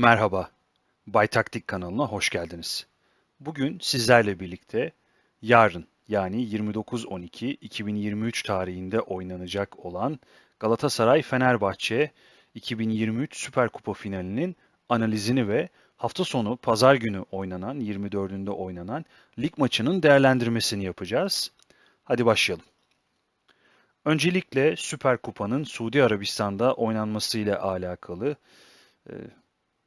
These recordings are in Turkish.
Merhaba, Bay Taktik kanalına hoş geldiniz. Bugün sizlerle birlikte yarın yani 29-12-2023 tarihinde oynanacak olan Galatasaray-Fenerbahçe 2023 Süper Kupa finalinin analizini ve hafta sonu pazar günü oynanan 24'ünde oynanan lig maçının değerlendirmesini yapacağız. Hadi başlayalım. Öncelikle Süper Kupa'nın Suudi Arabistan'da oynanması ile alakalı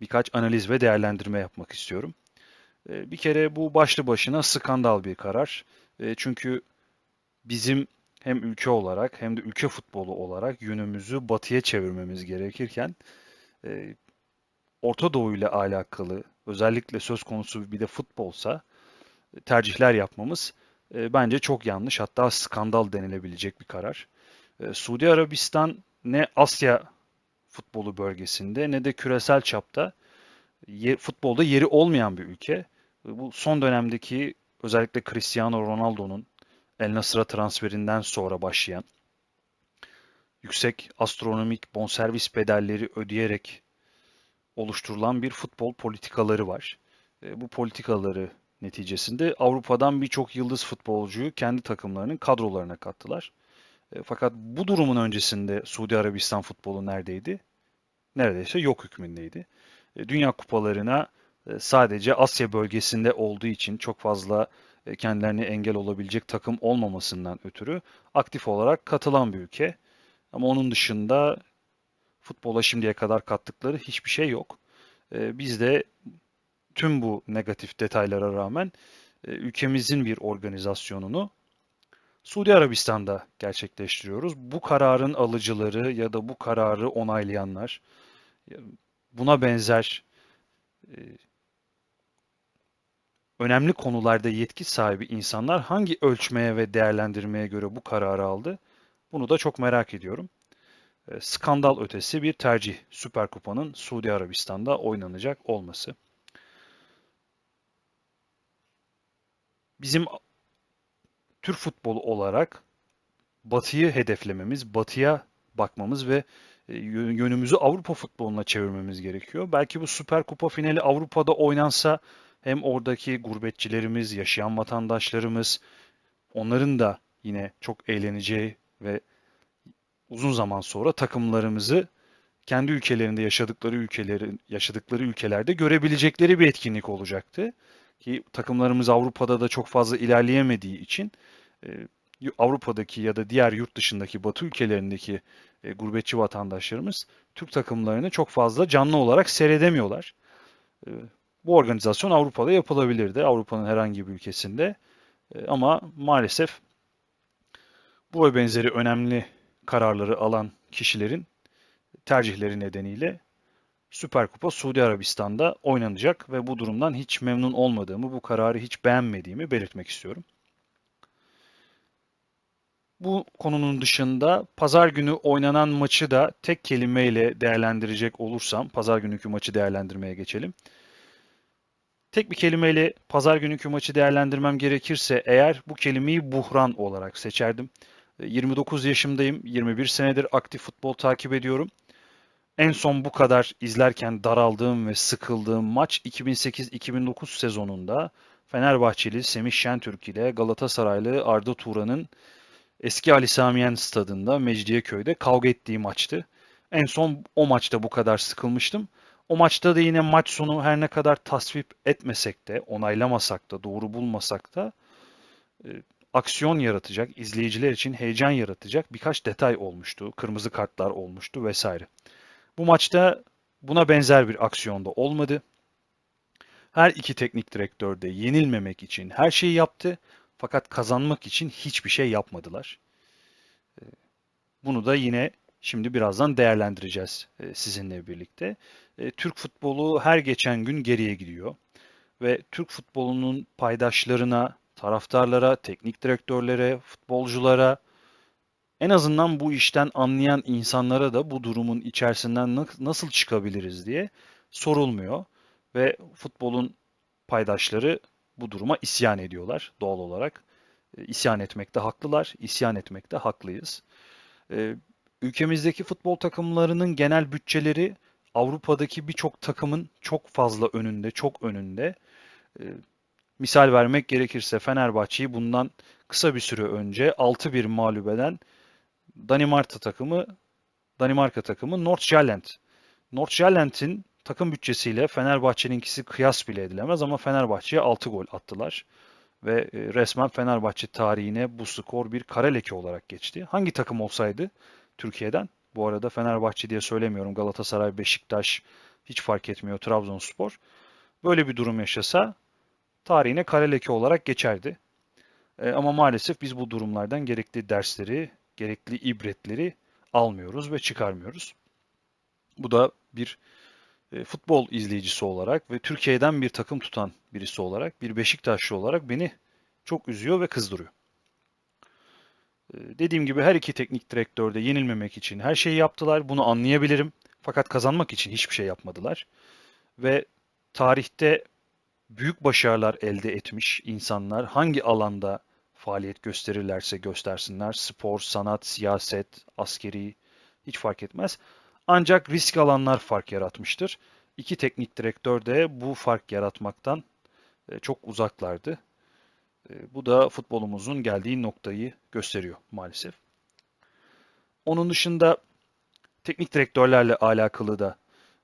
birkaç analiz ve değerlendirme yapmak istiyorum. E, bir kere bu başlı başına skandal bir karar. E, çünkü bizim hem ülke olarak hem de ülke futbolu olarak yönümüzü batıya çevirmemiz gerekirken Orta Doğu ile alakalı özellikle söz konusu bir de futbolsa tercihler yapmamız bence çok yanlış hatta skandal denilebilecek bir karar. Suudi Arabistan ne Asya futbolu bölgesinde ne de küresel çapta futbolda yeri olmayan bir ülke. Bu son dönemdeki özellikle Cristiano Ronaldo'nun El Nasır'a transferinden sonra başlayan yüksek astronomik bonservis bedelleri ödeyerek oluşturulan bir futbol politikaları var. E, bu politikaları neticesinde Avrupa'dan birçok yıldız futbolcuyu kendi takımlarının kadrolarına kattılar. E, fakat bu durumun öncesinde Suudi Arabistan futbolu neredeydi? Neredeyse yok hükmündeydi. E, Dünya kupalarına e, sadece Asya bölgesinde olduğu için çok fazla kendilerine engel olabilecek takım olmamasından ötürü aktif olarak katılan bir ülke. Ama onun dışında futbola şimdiye kadar kattıkları hiçbir şey yok. Biz de tüm bu negatif detaylara rağmen ülkemizin bir organizasyonunu Suudi Arabistan'da gerçekleştiriyoruz. Bu kararın alıcıları ya da bu kararı onaylayanlar buna benzer e, önemli konularda yetki sahibi insanlar hangi ölçmeye ve değerlendirmeye göre bu kararı aldı? Bunu da çok merak ediyorum. E, skandal ötesi bir tercih Süper Kupa'nın Suudi Arabistan'da oynanacak olması. Bizim Türk futbolu olarak Batı'yı hedeflememiz, Batı'ya bakmamız ve e, yönümüzü Avrupa futboluna çevirmemiz gerekiyor. Belki bu Süper Kupa finali Avrupa'da oynansa hem oradaki gurbetçilerimiz, yaşayan vatandaşlarımız onların da yine çok eğleneceği ve uzun zaman sonra takımlarımızı kendi ülkelerinde yaşadıkları ülkeleri yaşadıkları ülkelerde görebilecekleri bir etkinlik olacaktı. Ki takımlarımız Avrupa'da da çok fazla ilerleyemediği için e, Avrupa'daki ya da diğer yurt dışındaki Batı ülkelerindeki e, gurbetçi vatandaşlarımız Türk takımlarını çok fazla canlı olarak seyredemiyorlar. E, bu organizasyon Avrupa'da yapılabilirdi. Avrupa'nın herhangi bir ülkesinde. Ama maalesef bu ve benzeri önemli kararları alan kişilerin tercihleri nedeniyle Süper Kupa Suudi Arabistan'da oynanacak ve bu durumdan hiç memnun olmadığımı, bu kararı hiç beğenmediğimi belirtmek istiyorum. Bu konunun dışında pazar günü oynanan maçı da tek kelimeyle değerlendirecek olursam, pazar gününkü maçı değerlendirmeye geçelim. Tek bir kelimeyle pazar gününkü maçı değerlendirmem gerekirse eğer bu kelimeyi buhran olarak seçerdim. 29 yaşımdayım, 21 senedir aktif futbol takip ediyorum. En son bu kadar izlerken daraldığım ve sıkıldığım maç 2008-2009 sezonunda Fenerbahçeli Semih Şentürk ile Galatasaraylı Arda Turan'ın eski Ali Samiyen stadında Mecidiyeköy'de kavga ettiği maçtı. En son o maçta bu kadar sıkılmıştım. O maçta da yine maç sonu her ne kadar tasvip etmesek de, onaylamasak da, doğru bulmasak da e, aksiyon yaratacak, izleyiciler için heyecan yaratacak birkaç detay olmuştu. Kırmızı kartlar olmuştu vesaire. Bu maçta buna benzer bir aksiyonda olmadı. Her iki teknik direktör de yenilmemek için her şeyi yaptı. Fakat kazanmak için hiçbir şey yapmadılar. Ee, bunu da yine şimdi birazdan değerlendireceğiz e, sizinle birlikte. E, Türk futbolu her geçen gün geriye gidiyor. Ve Türk futbolunun paydaşlarına, taraftarlara, teknik direktörlere, futbolculara, en azından bu işten anlayan insanlara da bu durumun içerisinden nasıl çıkabiliriz diye sorulmuyor. Ve futbolun paydaşları bu duruma isyan ediyorlar doğal olarak. E, isyan etmekte haklılar, isyan etmekte haklıyız. E, ülkemizdeki futbol takımlarının genel bütçeleri Avrupa'daki birçok takımın çok fazla önünde, çok önünde. E, misal vermek gerekirse Fenerbahçe'yi bundan kısa bir süre önce 6-1 mağlup eden Danimarka takımı Danimarka takımı Nordsjælland. Nordsjælland'in takım bütçesiyle Fenerbahçe'ninkisi kıyas bile edilemez ama Fenerbahçe'ye 6 gol attılar. Ve e, resmen Fenerbahçe tarihine bu skor bir kare leke olarak geçti. Hangi takım olsaydı Türkiye'den? Bu arada Fenerbahçe diye söylemiyorum. Galatasaray, Beşiktaş hiç fark etmiyor. Trabzonspor. Böyle bir durum yaşasa tarihine kare leke olarak geçerdi. E, ama maalesef biz bu durumlardan gerekli dersleri, gerekli ibretleri almıyoruz ve çıkarmıyoruz. Bu da bir e, futbol izleyicisi olarak ve Türkiye'den bir takım tutan birisi olarak, bir Beşiktaşlı olarak beni çok üzüyor ve kızdırıyor. E, dediğim gibi her iki teknik direktör de yenilmemek için her şeyi yaptılar. Bunu anlayabilirim. Fakat kazanmak için hiçbir şey yapmadılar. Ve tarihte büyük başarılar elde etmiş insanlar hangi alanda faaliyet gösterirlerse göstersinler, spor, sanat, siyaset, askeri hiç fark etmez. Ancak risk alanlar fark yaratmıştır. İki teknik direktör de bu fark yaratmaktan e, çok uzaklardı. E, bu da futbolumuzun geldiği noktayı gösteriyor maalesef. Onun dışında teknik direktörlerle alakalı da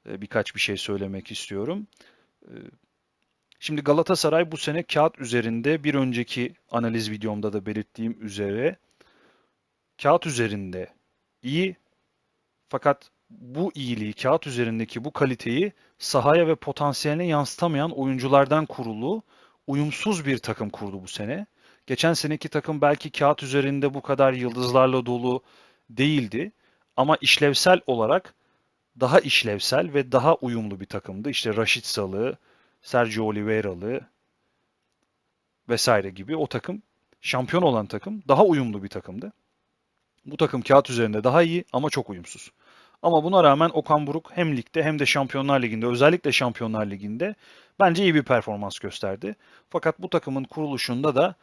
e, birkaç bir şey söylemek istiyorum. Şimdi Galatasaray bu sene kağıt üzerinde bir önceki analiz videomda da belirttiğim üzere kağıt üzerinde iyi fakat bu iyiliği, kağıt üzerindeki bu kaliteyi sahaya ve potansiyeline yansıtamayan oyunculardan kurulu, uyumsuz bir takım kurdu bu sene. Geçen seneki takım belki kağıt üzerinde bu kadar yıldızlarla dolu değildi ama işlevsel olarak daha işlevsel ve daha uyumlu bir takımdı. İşte Raşit Salı, Sergio Oliveira'lı vesaire gibi o takım şampiyon olan takım daha uyumlu bir takımdı. Bu takım kağıt üzerinde daha iyi ama çok uyumsuz. Ama buna rağmen Okan Buruk hem ligde hem de Şampiyonlar Ligi'nde özellikle Şampiyonlar Ligi'nde bence iyi bir performans gösterdi. Fakat bu takımın kuruluşunda da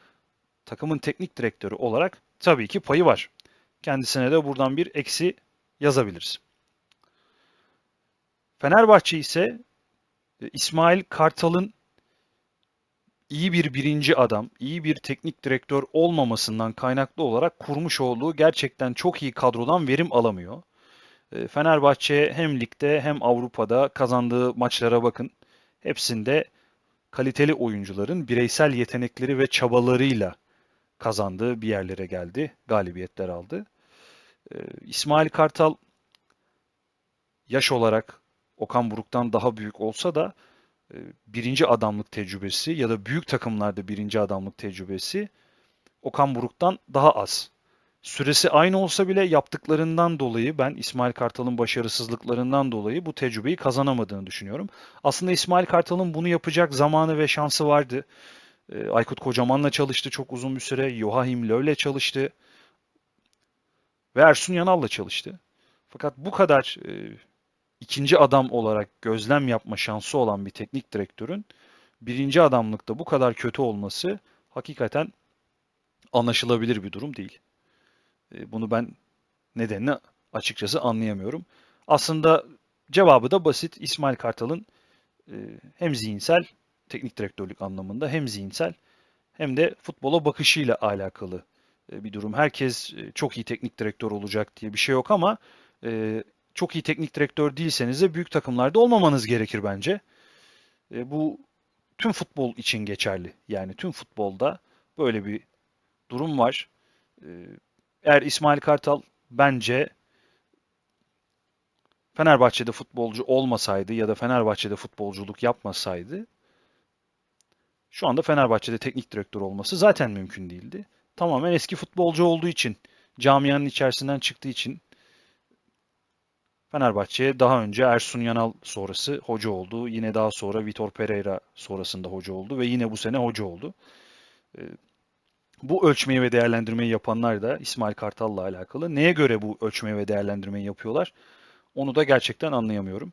takımın teknik direktörü olarak tabii ki payı var. Kendisine de buradan bir eksi yazabiliriz. Fenerbahçe ise İsmail Kartal'ın iyi bir birinci adam, iyi bir teknik direktör olmamasından kaynaklı olarak kurmuş olduğu gerçekten çok iyi kadrodan verim alamıyor. E, Fenerbahçe hem ligde hem Avrupa'da kazandığı maçlara bakın. Hepsinde kaliteli oyuncuların bireysel yetenekleri ve çabalarıyla kazandığı bir yerlere geldi. Galibiyetler aldı. E, İsmail Kartal yaş olarak Okan Buruk'tan daha büyük olsa da e, birinci adamlık tecrübesi ya da büyük takımlarda birinci adamlık tecrübesi Okan Buruk'tan daha az. Süresi aynı olsa bile yaptıklarından dolayı ben İsmail Kartal'ın başarısızlıklarından dolayı bu tecrübeyi kazanamadığını düşünüyorum. Aslında İsmail Kartal'ın bunu yapacak zamanı ve şansı vardı. E, Aykut Kocaman'la çalıştı çok uzun bir süre. Joachim Löw'le çalıştı. Ve Ersun Yanal'la çalıştı. Fakat bu kadar e, ikinci adam olarak gözlem yapma şansı olan bir teknik direktörün birinci adamlıkta bu kadar kötü olması hakikaten anlaşılabilir bir durum değil. E, bunu ben nedenini açıkçası anlayamıyorum. Aslında cevabı da basit. İsmail Kartal'ın e, hem zihinsel, teknik direktörlük anlamında hem zihinsel hem de futbola bakışıyla alakalı e, bir durum. Herkes çok iyi teknik direktör olacak diye bir şey yok ama çok iyi teknik direktör değilseniz de büyük takımlarda olmamanız gerekir bence. E, bu tüm futbol için geçerli. Yani tüm futbolda böyle bir durum var. E, eğer İsmail Kartal bence Fenerbahçe'de futbolcu olmasaydı ya da Fenerbahçe'de futbolculuk yapmasaydı şu anda Fenerbahçe'de teknik direktör olması zaten mümkün değildi. Tamamen eski futbolcu olduğu için, camianın içerisinden çıktığı için Fenerbahçe'ye daha önce Ersun Yanal sonrası hoca oldu. Yine daha sonra Vitor Pereira sonrasında hoca oldu ve yine bu sene hoca oldu. Ee, bu ölçmeyi ve değerlendirmeyi yapanlar da İsmail Kartal'la alakalı. Neye göre bu ölçmeyi ve değerlendirmeyi yapıyorlar? Onu da gerçekten anlayamıyorum.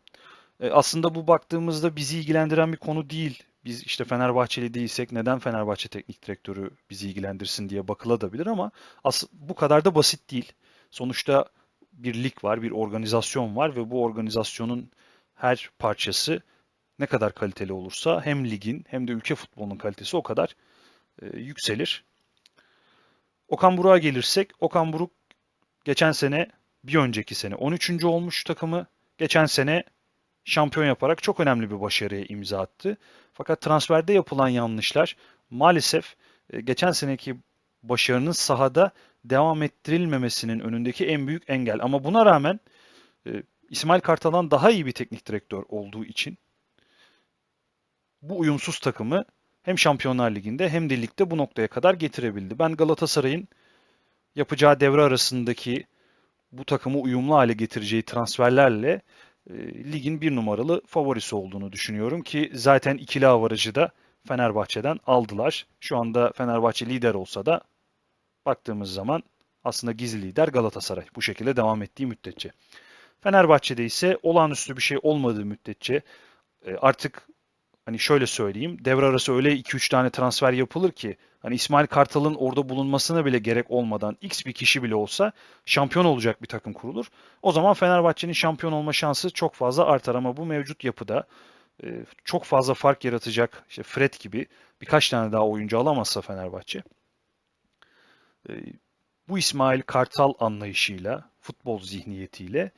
Ee, aslında bu baktığımızda bizi ilgilendiren bir konu değil. Biz işte Fenerbahçeli değilsek neden Fenerbahçe teknik direktörü bizi ilgilendirsin diye bakılabilir ama as bu kadar da basit değil. Sonuçta bir lig var, bir organizasyon var ve bu organizasyonun her parçası ne kadar kaliteli olursa hem ligin hem de ülke futbolunun kalitesi o kadar e, yükselir. Okan Buruk'a gelirsek, Okan Buruk geçen sene, bir önceki sene 13. olmuş takımı. Geçen sene şampiyon yaparak çok önemli bir başarıya imza attı. Fakat transferde yapılan yanlışlar maalesef e, geçen seneki başarının sahada devam ettirilmemesinin önündeki en büyük engel. Ama buna rağmen e, İsmail Kartal'dan daha iyi bir teknik direktör olduğu için bu uyumsuz takımı hem Şampiyonlar Ligi'nde hem de ligde bu noktaya kadar getirebildi. Ben Galatasaray'ın yapacağı devre arasındaki bu takımı uyumlu hale getireceği transferlerle e, ligin bir numaralı favorisi olduğunu düşünüyorum ki zaten ikili avarajı da Fenerbahçe'den aldılar. Şu anda Fenerbahçe lider olsa da baktığımız zaman aslında gizli lider Galatasaray bu şekilde devam ettiği müddetçe. Fenerbahçe'de ise olağanüstü bir şey olmadığı müddetçe e, artık hani şöyle söyleyeyim devre arası öyle 2-3 tane transfer yapılır ki hani İsmail Kartal'ın orada bulunmasına bile gerek olmadan X bir kişi bile olsa şampiyon olacak bir takım kurulur. O zaman Fenerbahçe'nin şampiyon olma şansı çok fazla artar ama bu mevcut yapıda e, çok fazla fark yaratacak işte Fred gibi birkaç tane daha oyuncu alamazsa Fenerbahçe bu İsmail Kartal anlayışıyla, futbol zihniyetiyle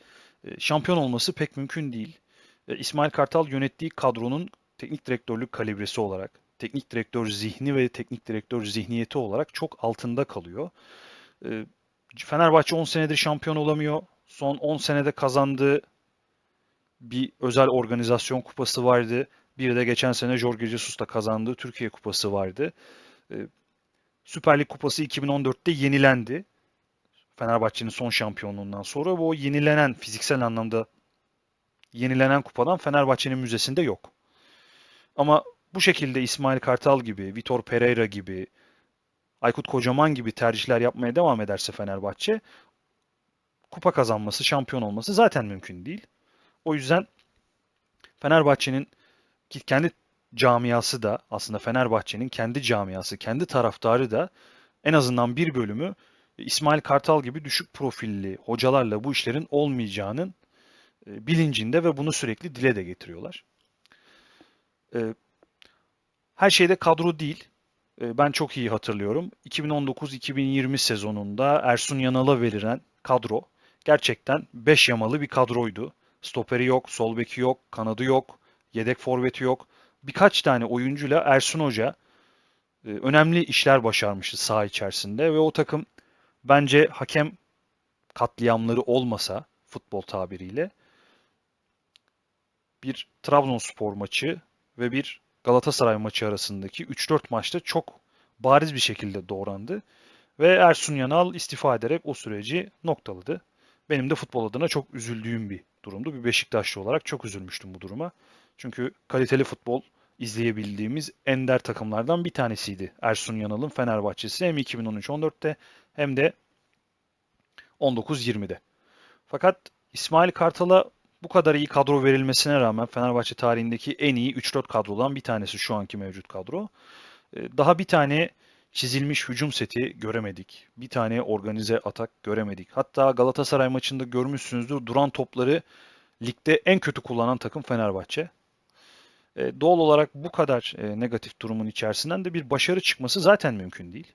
e, şampiyon olması pek mümkün değil. İsmail Kartal yönettiği kadronun teknik direktörlük kalibresi olarak, teknik direktör zihni ve teknik direktör zihniyeti olarak çok altında kalıyor. Fenerbahçe 10 senedir şampiyon olamıyor. Son 10 senede kazandığı bir özel organizasyon kupası vardı. Bir de geçen sene Jorge Jesus'ta kazandığı Türkiye kupası vardı. Süper Lig kupası 2014'te yenilendi. Fenerbahçe'nin son şampiyonluğundan sonra ve o yenilenen fiziksel anlamda yenilenen kupadan Fenerbahçe'nin müzesinde yok. Ama bu şekilde İsmail Kartal gibi, Vitor Pereira gibi, Aykut Kocaman gibi tercihler yapmaya devam ederse Fenerbahçe kupa kazanması, şampiyon olması zaten mümkün değil. O yüzden Fenerbahçe'nin kendi camiası da aslında Fenerbahçe'nin kendi camiası, kendi taraftarı da en azından bir bölümü İsmail Kartal gibi düşük profilli hocalarla bu işlerin olmayacağının e, bilincinde ve bunu sürekli dile de getiriyorlar. E, her şeyde kadro değil. E, ben çok iyi hatırlıyorum. 2019-2020 sezonunda Ersun Yanal'a verilen kadro gerçekten 5 yamalı bir kadroydu. Stoperi yok, sol beki yok, kanadı yok, yedek forveti yok. Birkaç tane oyuncuyla Ersun Hoca e, önemli işler başarmıştı saha içerisinde ve o takım bence hakem katliamları olmasa futbol tabiriyle bir Trabzonspor maçı ve bir Galatasaray maçı arasındaki 3-4 maçta çok bariz bir şekilde doğrandı. Ve Ersun Yanal istifa ederek o süreci noktaladı. Benim de futbol adına çok üzüldüğüm bir durumdu. Bir Beşiktaşlı olarak çok üzülmüştüm bu duruma. Çünkü kaliteli futbol izleyebildiğimiz ender takımlardan bir tanesiydi. Ersun Yanal'ın Fenerbahçesi hem 2013-14'te hem de 19-20'de. Fakat İsmail Kartal'a bu kadar iyi kadro verilmesine rağmen Fenerbahçe tarihindeki en iyi 3-4 kadrodan bir tanesi şu anki mevcut kadro. Ee, daha bir tane çizilmiş hücum seti göremedik. Bir tane organize atak göremedik. Hatta Galatasaray maçında görmüşsünüzdür duran topları ligde en kötü kullanan takım Fenerbahçe. E, doğal olarak bu kadar e, negatif durumun içerisinden de bir başarı çıkması zaten mümkün değil.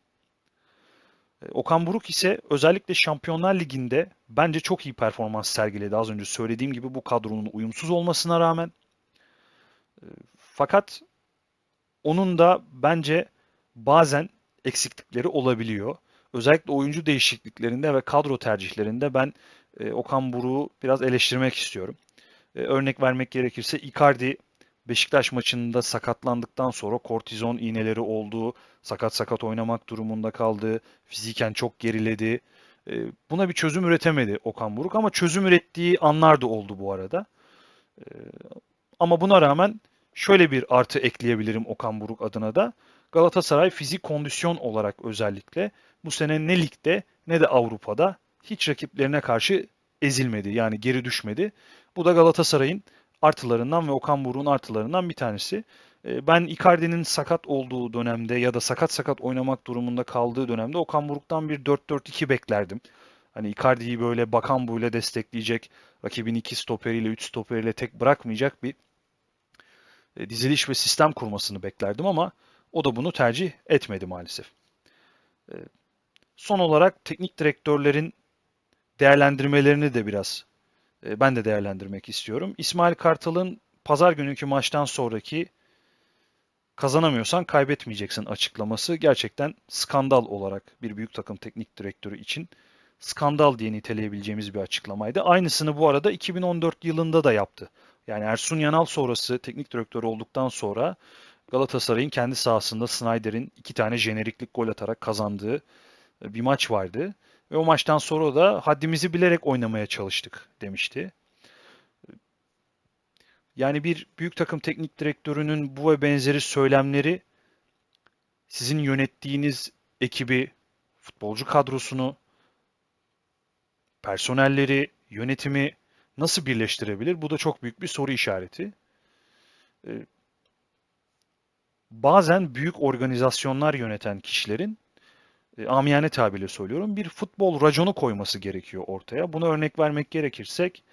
E, Okan Buruk ise özellikle Şampiyonlar Ligi'nde bence çok iyi performans sergiledi. Az önce söylediğim gibi bu kadronun uyumsuz olmasına rağmen. Fakat onun da bence bazen eksiklikleri olabiliyor. Özellikle oyuncu değişikliklerinde ve kadro tercihlerinde ben Okan Buruk'u biraz eleştirmek istiyorum. Örnek vermek gerekirse Icardi Beşiktaş maçında sakatlandıktan sonra kortizon iğneleri oldu, sakat sakat oynamak durumunda kaldı, fiziken çok geriledi. E, buna bir çözüm üretemedi Okan Buruk ama çözüm ürettiği anlar da oldu bu arada. E, ama buna rağmen şöyle bir artı ekleyebilirim Okan Buruk adına da. Galatasaray fizik kondisyon olarak özellikle bu sene ne ligde ne de Avrupa'da hiç rakiplerine karşı ezilmedi. Yani geri düşmedi. Bu da Galatasaray'ın artılarından ve Okan Buruk'un artılarından bir tanesi. Ee, ben Icardi'nin sakat olduğu dönemde ya da sakat sakat oynamak durumunda kaldığı dönemde Okan Buruk'tan bir 4-4-2 beklerdim. Hani Icardi'yi böyle bakan buyla destekleyecek, rakibin iki stoperiyle, üç stoperiyle tek bırakmayacak bir e, diziliş ve sistem kurmasını beklerdim ama o da bunu tercih etmedi maalesef. E, son olarak teknik direktörlerin değerlendirmelerini de biraz e, ben de değerlendirmek istiyorum. İsmail Kartal'ın pazar günkü maçtan sonraki kazanamıyorsan kaybetmeyeceksin açıklaması gerçekten skandal olarak bir büyük takım teknik direktörü için skandal diye niteleyebileceğimiz bir açıklamaydı. Aynısını bu arada 2014 yılında da yaptı. Yani Ersun Yanal sonrası teknik direktör olduktan sonra Galatasaray'ın kendi sahasında Snyder'in iki tane jeneriklik gol atarak kazandığı bir maç vardı. Ve o maçtan sonra da haddimizi bilerek oynamaya çalıştık demişti. Yani bir büyük takım teknik direktörünün bu ve benzeri söylemleri sizin yönettiğiniz ekibi, futbolcu kadrosunu, personelleri, yönetimi nasıl birleştirebilir? Bu da çok büyük bir soru işareti. Ee, bazen büyük organizasyonlar yöneten kişilerin e, amiyane tabirle söylüyorum bir futbol raconu koyması gerekiyor ortaya. Buna örnek vermek gerekirsek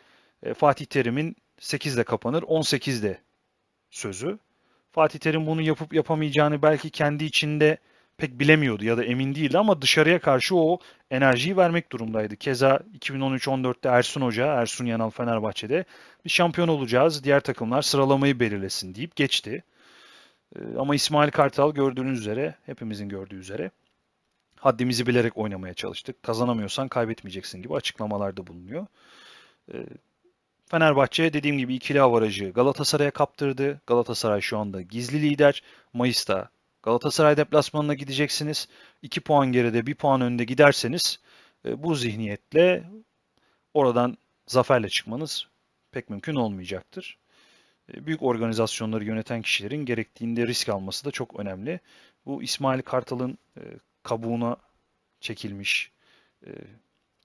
e, Fatih Terim'in 8'de kapanır 18'de sözü. Fatih Terim bunu yapıp yapamayacağını belki kendi içinde pek bilemiyordu ya da emin değildi ama dışarıya karşı o enerjiyi vermek durumdaydı. Keza 2013-14'te Ersun Hoca, Ersun Yanal Fenerbahçe'de bir şampiyon olacağız, diğer takımlar sıralamayı belirlesin deyip geçti. E, ama İsmail Kartal gördüğünüz üzere, hepimizin gördüğü üzere haddimizi bilerek oynamaya çalıştık. Kazanamıyorsan kaybetmeyeceksin gibi açıklamalarda bulunuyor. Ee, Fenerbahçe dediğim gibi ikili avarajı Galatasaray'a kaptırdı. Galatasaray şu anda gizli lider. Mayıs'ta Galatasaray deplasmanına gideceksiniz. 2 puan geride 1 puan önde giderseniz e, bu zihniyetle oradan zaferle çıkmanız pek mümkün olmayacaktır. E, büyük organizasyonları yöneten kişilerin gerektiğinde risk alması da çok önemli. Bu İsmail Kartal'ın e, kabuğuna çekilmiş, e,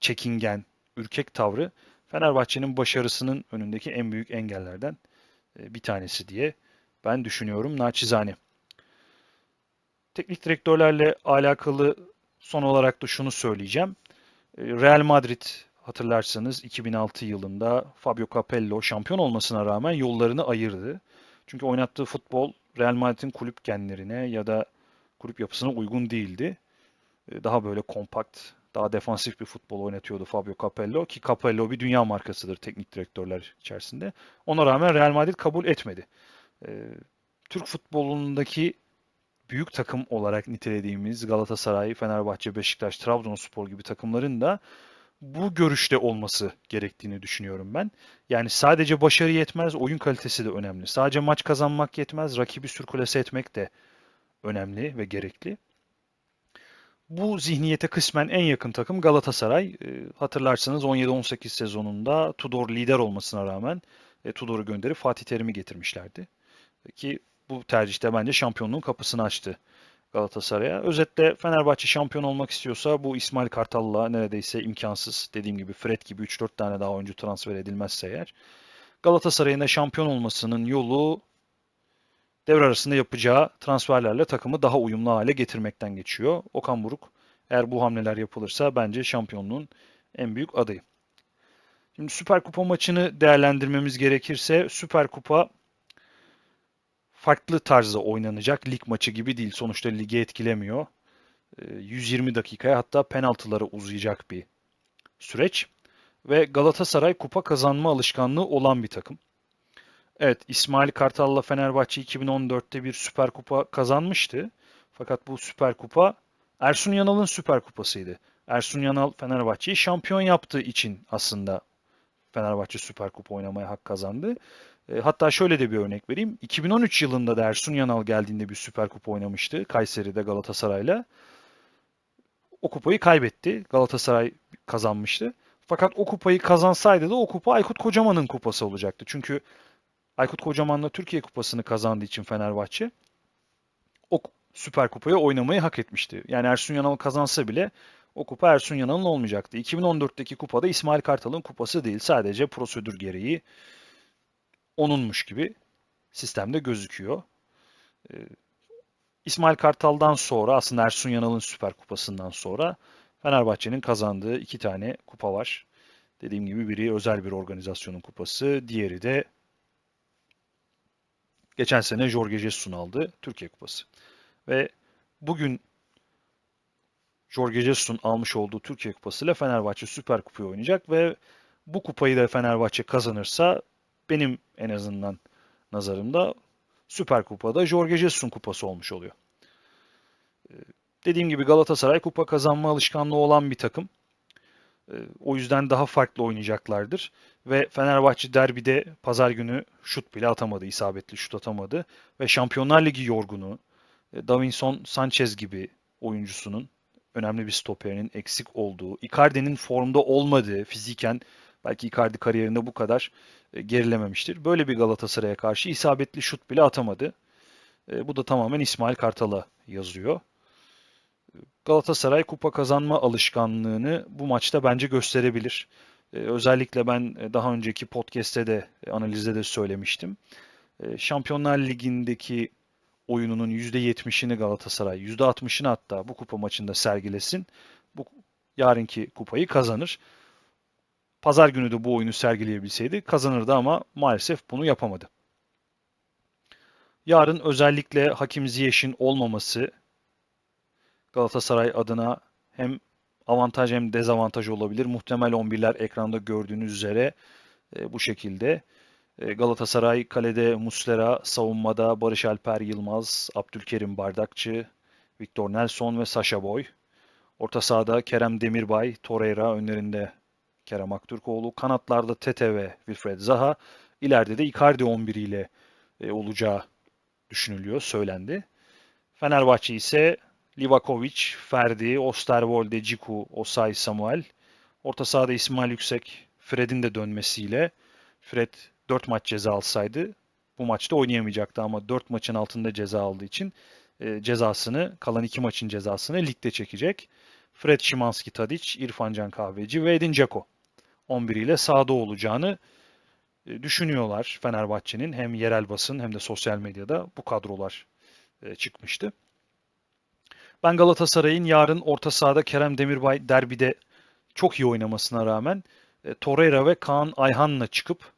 çekingen, ürkek tavrı Fenerbahçe'nin başarısının önündeki en büyük engellerden e, bir tanesi diye ben düşünüyorum naçizane. Teknik direktörlerle alakalı son olarak da şunu söyleyeceğim. E, Real Madrid hatırlarsanız 2006 yılında Fabio Capello şampiyon olmasına rağmen yollarını ayırdı. Çünkü oynattığı futbol Real Madrid'in kulüp genlerine ya da kulüp yapısına uygun değildi. E, daha böyle kompakt, daha defansif bir futbol oynatıyordu Fabio Capello ki Capello bir dünya markasıdır teknik direktörler içerisinde. Ona rağmen Real Madrid kabul etmedi. E, Türk futbolundaki büyük takım olarak nitelediğimiz Galatasaray, Fenerbahçe, Beşiktaş, Trabzonspor gibi takımların da bu görüşte olması gerektiğini düşünüyorum ben. Yani sadece başarı yetmez, oyun kalitesi de önemli. Sadece maç kazanmak yetmez, rakibi sürkülese etmek de önemli ve gerekli. Bu zihniyete kısmen en yakın takım Galatasaray. E, hatırlarsanız 17-18 sezonunda Tudor lider olmasına rağmen e, Tudor'u gönderip Fatih Terim'i getirmişlerdi. Ki bu tercihte bence şampiyonluğun kapısını açtı Galatasaray'a. Özetle Fenerbahçe şampiyon olmak istiyorsa bu İsmail Kartal'la neredeyse imkansız. Dediğim gibi Fred gibi 3-4 tane daha oyuncu transfer edilmezse eğer. Galatasaray'ın da şampiyon olmasının yolu devre arasında yapacağı transferlerle takımı daha uyumlu hale getirmekten geçiyor. Okan Buruk eğer bu hamleler yapılırsa bence şampiyonluğun en büyük adayı. Şimdi Süper Kupa maçını değerlendirmemiz gerekirse Süper Kupa farklı tarzda oynanacak. Lig maçı gibi değil. Sonuçta ligi etkilemiyor. 120 ee, dakikaya hatta penaltılara uzayacak bir süreç. Ve Galatasaray kupa kazanma alışkanlığı olan bir takım. Evet İsmail Kartal'la Fenerbahçe 2014'te bir Süper Kupa kazanmıştı. Fakat bu Süper Kupa Ersun Yanal'ın Süper Kupasıydı. Ersun Yanal Fenerbahçe'yi şampiyon yaptığı için aslında Fenerbahçe Süper Kupa oynamaya hak kazandı. E, hatta şöyle de bir örnek vereyim. 2013 yılında da Ersun Yanal geldiğinde bir Süper Kupa oynamıştı Kayseri'de Galatasaray'la. O kupayı kaybetti. Galatasaray kazanmıştı. Fakat o kupayı kazansaydı da o kupa Aykut Kocaman'ın kupası olacaktı. Çünkü Aykut Kocaman'la Türkiye Kupası'nı kazandığı için Fenerbahçe o Süper Kupayı oynamayı hak etmişti. Yani Ersun Yanal kazansa bile o kupa Ersun Yanal'ın olmayacaktı. 2014'teki kupada İsmail Kartal'ın kupası değil. Sadece prosedür gereği onunmuş gibi sistemde gözüküyor. Ee, İsmail Kartal'dan sonra aslında Ersun Yanal'ın Süper Kupası'ndan sonra Fenerbahçe'nin kazandığı iki tane kupa var. Dediğim gibi biri özel bir organizasyonun kupası, diğeri de geçen sene Jorge Jesus'un aldığı Türkiye Kupası. Ve bugün Jorge Jesus'un almış olduğu Türkiye Kupası ile Fenerbahçe Süper Kupayı oynayacak ve bu kupayı da Fenerbahçe kazanırsa benim en azından nazarımda Süper Kupa'da Jorge Jesus'un kupası olmuş oluyor. Ee, dediğim gibi Galatasaray kupa kazanma alışkanlığı olan bir takım. Ee, o yüzden daha farklı oynayacaklardır. Ve Fenerbahçe derbide pazar günü şut bile atamadı, isabetli şut atamadı. Ve Şampiyonlar Ligi yorgunu, e, Davinson Sanchez gibi oyuncusunun, önemli bir stoperinin eksik olduğu, Icardi'nin formda olmadığı fiziken belki Icardi kariyerinde bu kadar e, gerilememiştir. Böyle bir Galatasaray'a karşı isabetli şut bile atamadı. E, bu da tamamen İsmail Kartal'a yazıyor. Galatasaray kupa kazanma alışkanlığını bu maçta bence gösterebilir. Özellikle ben daha önceki podcast'te de analizde de söylemiştim. Şampiyonlar Ligi'ndeki oyununun %70'ini Galatasaray, %60'ını hatta bu kupa maçında sergilesin. Bu yarınki kupayı kazanır. Pazar günü de bu oyunu sergileyebilseydi kazanırdı ama maalesef bunu yapamadı. Yarın özellikle Hakim Ziyech'in olmaması Galatasaray adına hem avantaj hem dezavantaj olabilir. Muhtemel 11'ler ekranda gördüğünüz üzere e, bu şekilde. E, Galatasaray kalede Muslera, savunmada Barış Alper Yılmaz, Abdülkerim Bardakçı, Victor Nelson ve Sasha Boy. Orta sahada Kerem Demirbay, Torreira önlerinde Kerem Aktürkoğlu. Kanatlarda Tete ve Wilfred Zaha. İleride de Icardi 11 ile e, olacağı düşünülüyor, söylendi. Fenerbahçe ise Livakovic, Ferdi, Osterwolde, Ciku, Osay Samuel. Orta sahada İsmail Yüksek, Fred'in de dönmesiyle Fred 4 maç ceza alsaydı bu maçta oynayamayacaktı ama 4 maçın altında ceza aldığı için e, cezasını, kalan 2 maçın cezasını ligde çekecek. Fred Şimanski Tadic, İrfan Can Kahveci ve Edin Dzeko 11 ile sahada olacağını e, düşünüyorlar Fenerbahçe'nin. Hem yerel basın hem de sosyal medyada bu kadrolar e, çıkmıştı. Ben Galatasaray'ın yarın orta sahada Kerem Demirbay derbide çok iyi oynamasına rağmen e, Torreira ve Kaan Ayhan'la çıkıp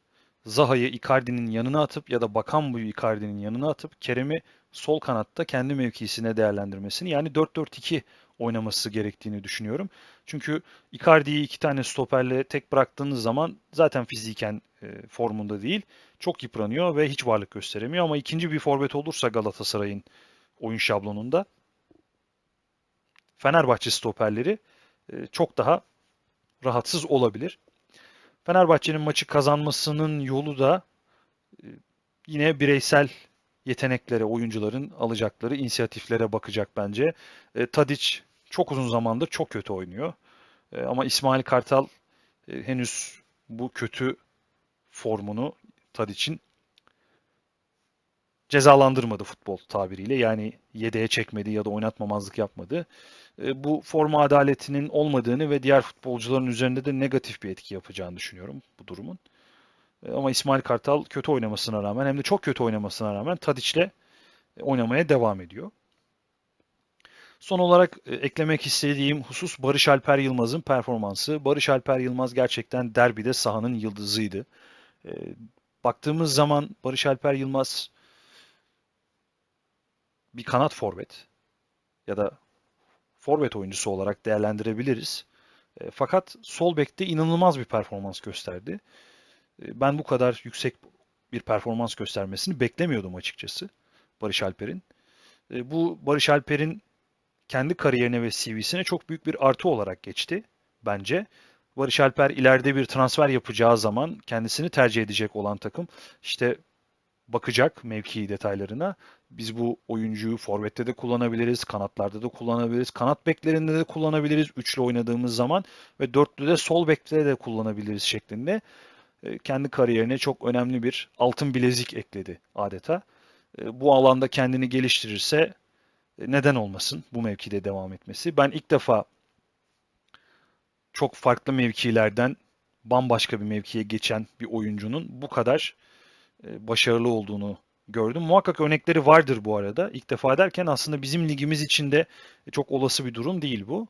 Zaha'yı Icardi'nin yanına atıp ya da Bakan Buyu Icardi'nin yanına atıp Kerem'i sol kanatta kendi mevkisine değerlendirmesini yani 4-4-2 oynaması gerektiğini düşünüyorum. Çünkü Icardi'yi iki tane stoperle tek bıraktığınız zaman zaten fiziken e, formunda değil. Çok yıpranıyor ve hiç varlık gösteremiyor ama ikinci bir forvet olursa Galatasaray'ın oyun şablonunda Fenerbahçe stoperleri e, çok daha rahatsız olabilir. Fenerbahçe'nin maçı kazanmasının yolu da e, yine bireysel yeteneklere, oyuncuların alacakları inisiyatiflere bakacak bence. E, Tadic çok uzun zamandır çok kötü oynuyor. E, ama İsmail Kartal henüz bu kötü formunu Tadic'in cezalandırmadı futbol tabiriyle. Yani yedeğe çekmedi ya da oynatmamazlık yapmadı. E, bu forma adaletinin olmadığını ve diğer futbolcuların üzerinde de negatif bir etki yapacağını düşünüyorum bu durumun. E, ama İsmail Kartal kötü oynamasına rağmen hem de çok kötü oynamasına rağmen Tadiç'le oynamaya devam ediyor. Son olarak e, eklemek istediğim husus Barış Alper Yılmaz'ın performansı. Barış Alper Yılmaz gerçekten derbide sahanın yıldızıydı. Baktığımız zaman Barış Alper Yılmaz bir kanat forvet ya da forvet oyuncusu olarak değerlendirebiliriz. E, fakat sol bekte inanılmaz bir performans gösterdi. E, ben bu kadar yüksek bir performans göstermesini beklemiyordum açıkçası Barış Alper'in. E, bu Barış Alper'in kendi kariyerine ve CV'sine çok büyük bir artı olarak geçti bence. Barış Alper ileride bir transfer yapacağı zaman kendisini tercih edecek olan takım işte bakacak mevki detaylarına. Biz bu oyuncuyu forvette de kullanabiliriz, kanatlarda da kullanabiliriz, kanat beklerinde de kullanabiliriz üçlü oynadığımız zaman ve dörtlü de sol bekte de kullanabiliriz şeklinde e, kendi kariyerine çok önemli bir altın bilezik ekledi adeta. E, bu alanda kendini geliştirirse e, neden olmasın bu mevkide devam etmesi. Ben ilk defa çok farklı mevkilerden bambaşka bir mevkiye geçen bir oyuncunun bu kadar başarılı olduğunu gördüm. Muhakkak örnekleri vardır bu arada. İlk defa derken aslında bizim ligimiz için de çok olası bir durum değil bu.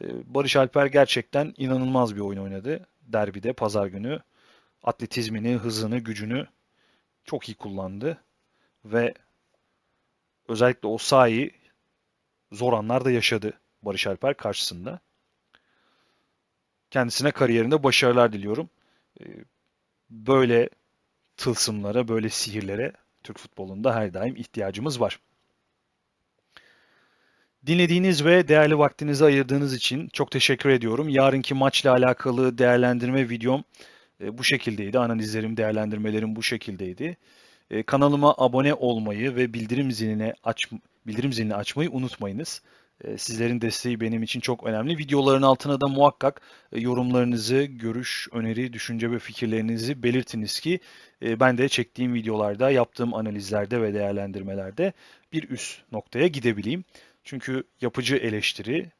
E, Barış Alper gerçekten inanılmaz bir oyun oynadı. Derbide, pazar günü. Atletizmini, hızını, gücünü çok iyi kullandı. Ve özellikle o sahayı zor anlar da yaşadı Barış Alper karşısında. Kendisine kariyerinde başarılar diliyorum. Ee, Böyle tılsımlara, böyle sihirlere Türk futbolunda her daim ihtiyacımız var. Dinlediğiniz ve değerli vaktinizi ayırdığınız için çok teşekkür ediyorum. Yarınki maçla alakalı değerlendirme videom e, bu şekildeydi. Analizlerim, değerlendirmelerim bu şekildeydi. E, Kanalıma abone olmayı ve bildirim zilini aç bildirim zilini açmayı unutmayınız. E, Sizlerin desteği benim için çok önemli. Videoların altına da muhakkak e, yorumlarınızı, görüş, öneri, düşünce ve fikirlerinizi belirtiniz ki e, ben de çektiğim videolarda, yaptığım analizlerde ve değerlendirmelerde bir üst noktaya gidebileyim. Çünkü yapıcı eleştiri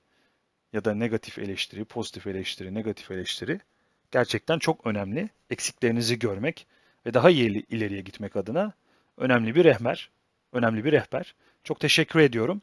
ya da negatif eleştiri, pozitif eleştiri, negatif eleştiri gerçekten çok önemli. Eksiklerinizi görmek ve daha iyi ileriye gitmek adına önemli bir rehber, önemli bir rehber. Çok teşekkür ediyorum.